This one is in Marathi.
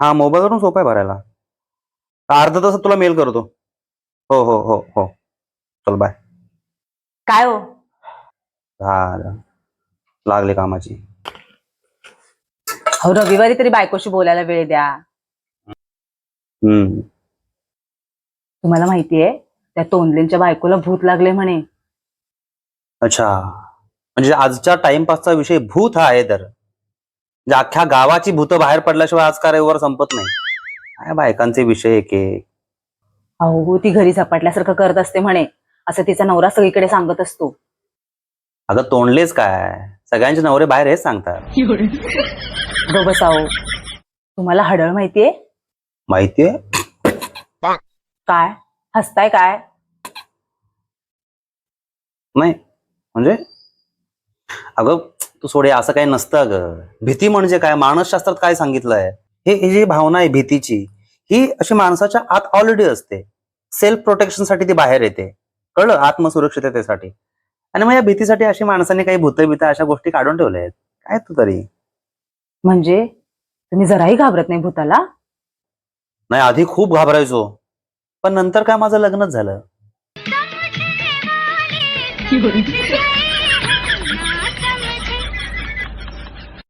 हा मोबाईलवरून सोपं आहे भरायला. अर्धा तासात तुला मेल करतो. हो हो हो हो. चल बाय काय हो? झालं. लागले कामाची. अहो रविवारी तरी बायकोशी बोलायला वेळ द्या. हम्म. तुम्हाला माहितीये त्या तोंडलेंच्या बायकोला भूत लागले म्हणे. अच्छा. म्हणजे आजच्या टाइमपासचा विषय भूत हा आहे तर. म्हणजे अख्ख्या गावाची भूत बाहेर पडल्याशिवाय आज कार्यावर संपत नाही. काय बायकांचे विषय एक एक अहो ती घरी झपाटल्यासारखं करत असते म्हणे. असं तिचा नवरा सगळीकडे सांगत असतो. अगं तोंडलेच काय? सगळ्यांचे नवरे बाहेर हेच सांगतात. गो बसाओ तुम्हाला हडळ माहितीये? माहितीये? काय? हसताय काय? नाही. म्हणजे? अगं तू सोडे असं काही नसतं अगं भीती म्हणजे काय? मानसशास्त्रात काय सांगितलंय? हे ही जी भावना आहे भीतीची ही अशी माणसाच्या आत ऑलरेडी असते. सेल्फ प्रोटेक्शनसाठी ती बाहेर येते. कळलं? आत्मसुरक्षिततेसाठी. आणि मग या भीतीसाठी अशी माणसाने काही भूत बित अशा गोष्टी काढून ठेवल्या आहेत. काय तू तरी? म्हणजे? तुम्ही जराही घाबरत नाही भूताला? नाही आधी खूप घाबरायचो. पण नंतर काय माझं लग्नच झालं.